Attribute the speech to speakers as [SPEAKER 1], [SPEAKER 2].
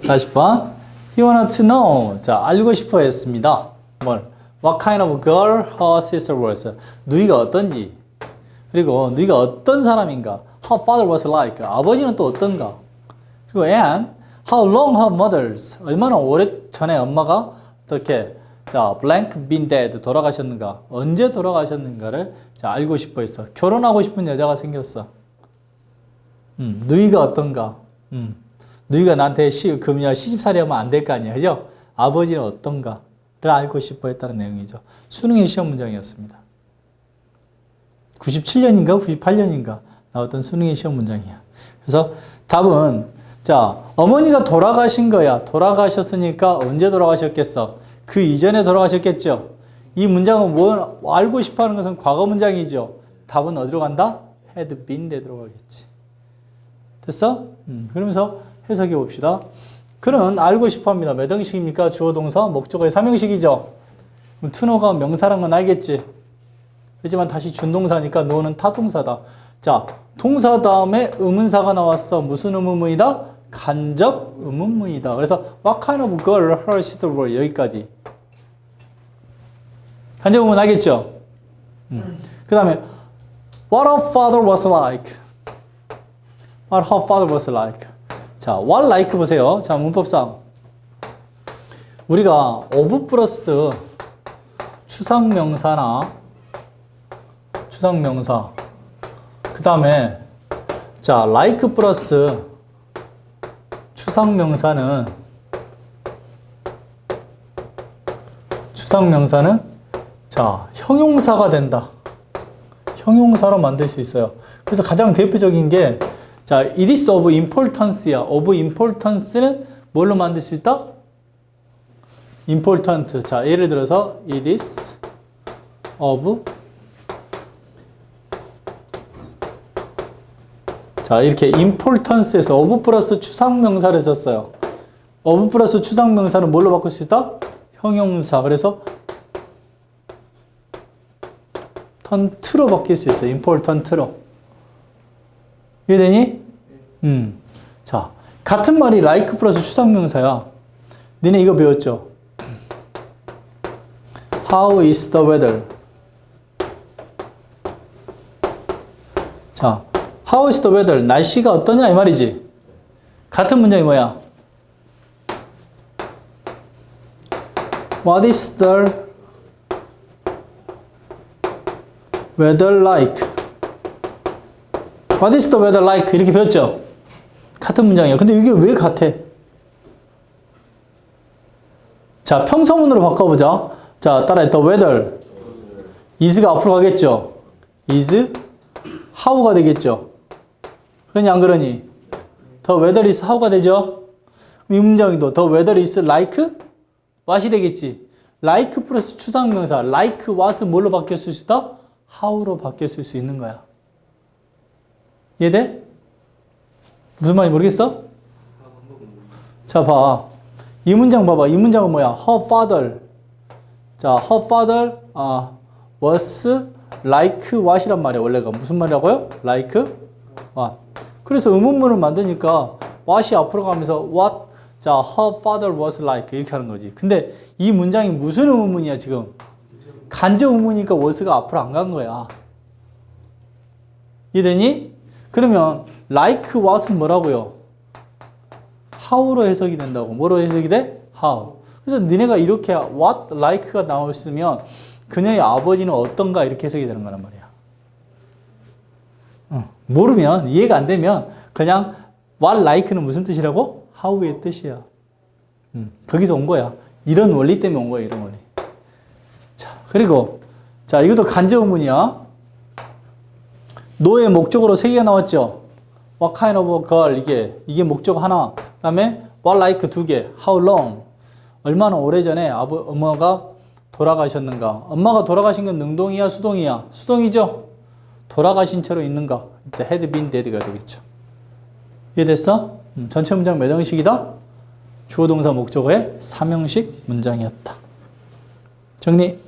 [SPEAKER 1] 40번. He wanted to know. 자, 알고 싶어 했습니다. 뭘? What kind of girl her sister was. 누이가 어떤지. 그리고 누이가 어떤 사람인가. Her father was like. 아버지는 또 어떤가. 그리고 and how long her mothers. 얼마나 오래 전에 엄마가 어떻게 자, blank been dead 돌아가셨는가. 언제 돌아가셨는가를 자, 알고 싶어 했어. 결혼하고 싶은 여자가 생겼어. 음, 누이가 어떤가? 음, 누이가 나한테 시, 금년 시집살이 하면 안 될 거 아니야. 그죠? 아버지는 어떤가를 알고 싶어 했다는 내용이죠. 수능의 시험 문장이었습니다. 97년인가 98년인가 나왔던 수능의 시험 문장이야. 그래서 답은 자, 어머니가 돌아가신 거야. 돌아가셨으니까 언제 돌아가셨겠어? 그 이전에 돌아가셨겠죠? 이 문장은 뭘 알고 싶어 하는 것은 과거 문장이죠. 답은 어디로 간다? had been dead로 가겠지. 됐어? 음, 그러면서 해석해 봅시다. 그는 알고 싶어 합니다. 몇 형식입니까? 주어 동사, 목적어의 3형식이죠. 그럼 투노가 명사란 건 알겠지? 하지만 다시 준동사니까 노는 타동사다. 자, 동사 다음에 의문사가 나왔어. 무슨 의문문이다? 간접 의문문이다. 그래서 what kind of girl her sister were 여기까지. 간접 의문 알겠죠? 음. 그 다음에 what her father was like. what her father was like. 자, what like 보세요. 자, 문법상. 우리가 of 플러스 추상명사나 추상명사 그 다음에 자 like 플러스 추상명사는 추상명사는 자 형용사가 된다 형용사로 만들 수 있어요 그래서 가장 대표적인 게 자 it is of importance야 of importance는 뭘로 만들 수 있다? important 자 예를 들어서 it is of 자, 이렇게 importance에서 of 플러스 추상명사를 썼어요. of 플러스 추상명사는 뭘로 바꿀 수 있다? 형용사. 그래서 턴트로 바뀔 수 있어요. important로. 이해되니? 음. 자, 같은 말이 like 플러스 추상명사야. 니네 이거 배웠죠? How is the weather? 자, How is the weather? 날씨가 어떠냐 이 말이지. 같은 문장이 뭐야? What is the weather like? What is the weather like? 이렇게 배웠죠? 같은 문장이야. 근데 이게 왜 같아? 자, 평서문으로 바꿔보자. 자, 따라해. The weather. is가 앞으로 가겠죠? is how가 되겠죠? 그러니 안 그러니? 더 weather is how가 되죠? 이 문장도 더 weather is like what이 되겠지. like 플러스 추상명사 like what은 뭘로 바뀌었을 수 있다? how로 바뀌었을 수 있는 거야. 이해돼? 무슨 말인지 모르겠어? 자, 봐. 이 문장 봐봐. 이 문장은 뭐야? her father. 자, her father 아, was like what이란 말이야. 원래가 무슨 말이라고요? like what. 그래서 의문문을 만드니까 what이 앞으로 가면서 what 자 her father was like 이렇게 하는 거지. 근데 이 문장이 무슨 의문문이야 지금? 간접 의문이니까 was가 앞으로 안 간 거야. 이해되니? 그러면 like what은 뭐라고요? how로 해석이 된다고. 뭐로 해석이 돼? how. 그래서 니네가 이렇게 what like가 나왔으면 그녀의 아버지는 어떤가 이렇게 해석이 되는 거란 말이야. 어, 모르면 이해가 안 되면 그냥 what like는 무슨 뜻이라고? how의 뜻이야. 음, 거기서 온 거야. 이런 원리 때문에 온 거야. 이런 원리. 자 그리고 자 이것도 간접 의문이야. 노의 목적으로 세 개가 나왔죠. What kind of girl 이게 이게 목적 하나. 그다음에 what like 두 개. How long 얼마나 오래전에 아버 엄마가 돌아가셨는가? 엄마가 돌아가신 건 능동이야, 수동이야? 수동이죠. 돌아가신 채로 있는가? 이제 had been dead가 되겠죠. 이해됐어? 음, 전체 문장 몇 형식이다? 주어 동사 목적어의 3형식 문장이었다. 정리.